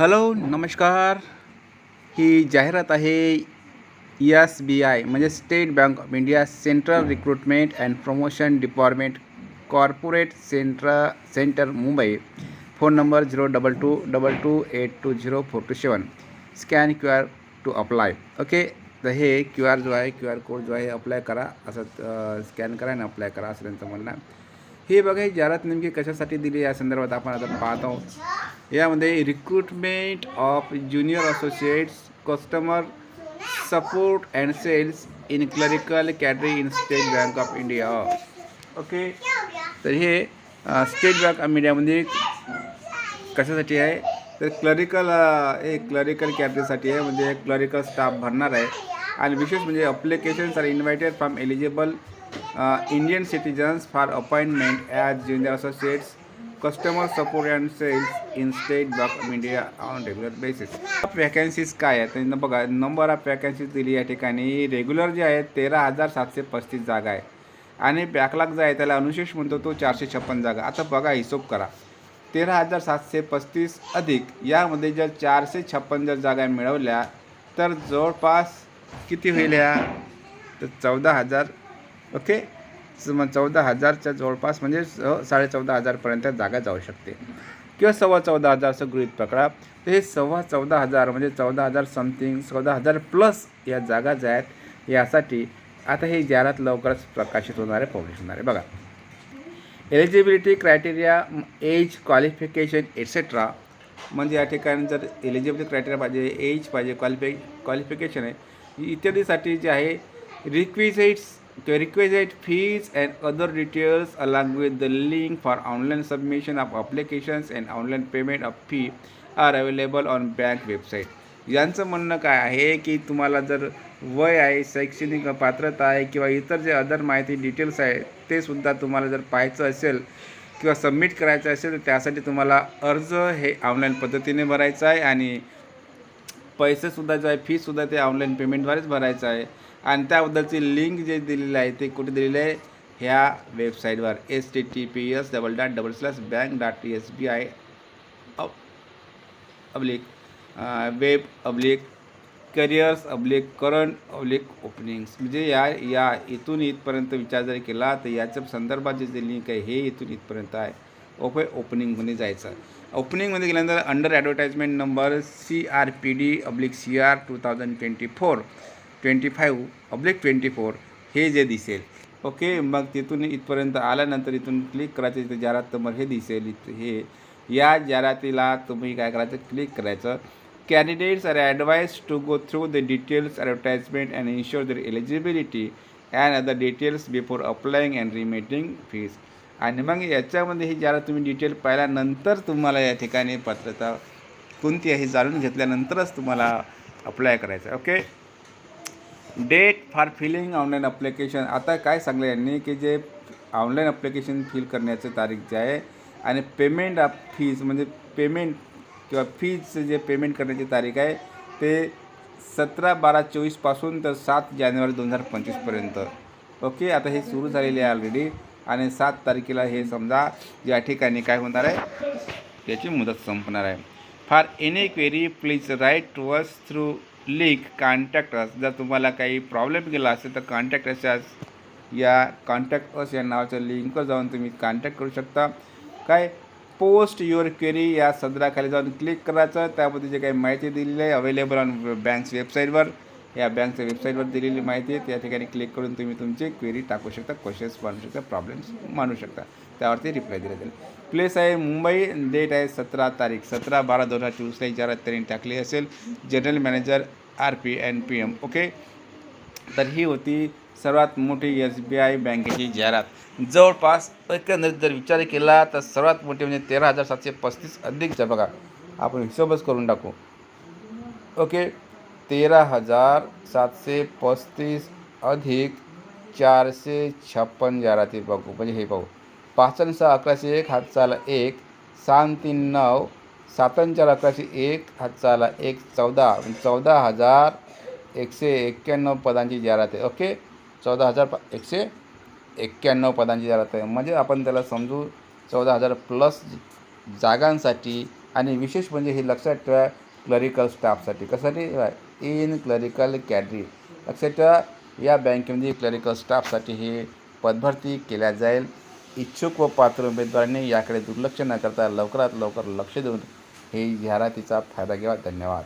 Hello नमस्कार. ही जाहिरात आहे एस बी आय म्हणजे state bank of India central recruitment and promotion department corporate सेंट्रा centre Mumbai. Phone number zero double two double two eight two zero four two seven. Scan Q R to apply. Okay? तर हे Q R जो आहे Q R code जो आहे apply करा. असं scan करा आणि अप्लाय करा असं त्यांचं म्हणणं हे बघा ही जाहिरात नेमकी कशासाठी दिली या संदर्भात आपण आता पाहतो यामध्ये recruitment of junior associates customer support and sales in clerical category in State Bank of India okay तर हे स्टेट बँक ऑफ इंडियामध्ये कशासाठी आहे? तर क्लरिकल हे क्लरिकल कॅटरीसाठी आहे. म्हणजे क्लरिकल स्टाफ भरणार आहे. आणि विशेष म्हणजे applications are invited from eligible Indian citizens for appointment as junior associates customer support and sales in State Bank of India on regular basis vacancies काय आहेत? त्यांना बघा नंबर ऑफ वॅकन्सीज दिली या ठिकाणी. रेग्युलर जे आहेत तेरा हजार सातशे पस्तीस जागा आहे. आणि बॅकलॉग जो आहे त्याला अनुशेष म्हणतो तो चारशे छप्पन जागा. आता बघा हिशोब करा. तेरा हजार सातशे पस्तीस अधिक यामध्ये जर चारशे छप्पन जर जागा मिळवल्या तर जवळपास किती होईल ह्या? तर चौदा हजार ओके? चौदा हजारच्या जवळपास म्हणजे स- साडे चौदा हजारपर्यंत जागा जाऊ शकते. किंवा सव्वा चौदा हजार असं गृहीत पकडा. तर हे सव्वा चौदा हजार म्हणजे चौदा हजार समथिंग चौदा हजार प्लस या जागा ज्या आहेत यासाठी आता हे जाहिरात लवकरच प्रकाशित होणार आहे पब्लिश होणार आहे. बघा. Eligibility criteria age qualification etcetera म्हणजे या ठिकाणी जर एलिजिबिलिटी क्रायटेरिया पाहिजे एज पाहिजे क्वालिफि क्वालिफिकेशन आहे इत्यादीसाठी जे आहे requisites the requisite fees and other details along with the link for online submission of applications and online payment of fee are available on bank website यांचं म्हणणं काय आहे की तुम्हाला जर वय आहे शैक्षणिक पात्रता आहे किंवा इतर जे अदर माहिती डिटेल्स आहे ते सुद्धा तुम्हाला जर पाहायचं असेल किंवा सबमिट करायचं असेल तर त्यासाठी तुम्हाला अर्ज हे ऑनलाईन पद्धतीने भरायचा आहे आणि पैसेसुद्धा जो आहे फीसुद्धा ते ऑनलाईन पेमेंटद्वारेच भरायचं आहे. आणि त्याबद्दलची लिंक जे दिलेलं आहे ते कुठे दिलेलं आहे? ह्या वेबसाईटवर S T T P S double dot double slash bank dot S B I oblique web oblique careers oblique current oblique openings म्हणजे या या इथून इथपर्यंत विचार जरी केला तर याच्या संदर्भात जे लिंक आहे हे इथून इथपर्यंत आहे. ओपे ओपनिंगमध्ये जायचं. ओपनिंगमध्ये गेल्यानंतर under advertisement number C R P D oblique C R two thousand twenty four twenty five oblique twenty four हे जे दिसेल. ओके मग तिथून इथपर्यंत आल्यानंतर इथून क्लिक करायचं इथे जाहिरात तर हे दिसेल इथं हे. या जाहिरातीला तुम्ही काय करायचं? क्लिक करायचं. Candidates are advised to go through the details advertisement and ensure their eligibility and other details before applying and remitting fees आणि मग याच्यामध्ये हे ज्याला तुम्ही डिटेल पाहिल्यानंतर तुम्हाला या ठिकाणी पात्रता कोणती आहे हे जाणून घेतल्यानंतरच तुम्हाला अप्लाय करायचं okay date for filling online application आता काय सांगलं यांनी की जे ऑनलाईन अप्लिकेशन फिल करण्याचं तारीख जे आहे आणि पेमेंट ऑफ फीज म्हणजे पेमेंट किंवा फीजचं जे पेमेंट करण्याची तारीख आहे ते सतरा बारा चोवीसपासून तर सात जानेवारी दोन हजार पंचवीसपर्यंत ओके आता हे सुरू झालेले आहे ऑलरेडी आणि सात तारखेला हे समजा या ठिकाणी काय होणार आहे? त्याची मुदत संपणार आहे. For any query please write to us through link contact us जर तुम्हाला काही प्रॉब्लेम गेला असेल तर कॉन्टॅक्ट या कॉन्टॅक्ट अस या नावाच्या लिंकवर जाऊन तुम्ही कॉन्टॅक्ट करू शकता. काय? पोस्ट युअर क्वेरी या सदराखाली जाऊन क्लिक करायचं. त्यामध्ये जे काही माहिती दिलेली आहे अवेलेबल ऑन बँक्स वेबसाईटवर या बँकच्या वेबसाईटवर दिलेली माहिती आहे. त्या ठिकाणी क्लिक करून तुम्ही तुमची क्वेरी टाकू शकता क्वेश्चन्स मांडू शकता प्रॉब्लेम्स मांडू शकता. त्यावरती रिप्लाय दिला जाईल. प्लेस आहे मुंबई. डेट आहे सतरा तारीख. सतरा बारा दोन हजार चोवीसला ही जाहिरात त्यांनी टाकली असेल general manager R P N P M okay तर ही होती सर्वात मोठी एस बी आय बँकेची जाहिरात. जवळपास एकंदरीत जर विचार केला तर सर्वात मोठी म्हणजे तेरा हजार सातशे पस्तीस अधिकच्या बघा आपण हिशोबच करून टाकू. ओके तेरा हजार सातशे पस्तीस अधिक चारशे छप्पन जाहिराती बघू. म्हणजे हे पाहू पाचन सहा अकराशे एक हातचाला एक सात तीन नऊ सातन चार अकराशे एक हातचाला एक चौदा. म्हणजे चौदा हजार एकशे एक्क्याण्णव पदांची जाहिरात आहे. ओके? चौदा हजार पा एकशे एक्क्याण्णव पदांची जाहिरात आहे. म्हणजे आपण त्याला समजू चौदा हजार प्लस जागांसाठी आणि विशेष म्हणजे हे लक्षात ठेवा क्लरिकल स्टाफसाठी. कशासाठी इन क्लरिकल कॅडरी लक्षात ठेवा या बँकेमध्ये क्लरिकल स्टाफसाठी हे पदभरती केल्या जाईल. इच्छुक व पात्र उमेदवारांनी याकडे दुर्लक्ष न करता लवकरात लवकर लक्ष देऊन ही जाहिरातीचा फायदा घ्यावा. धन्यवाद.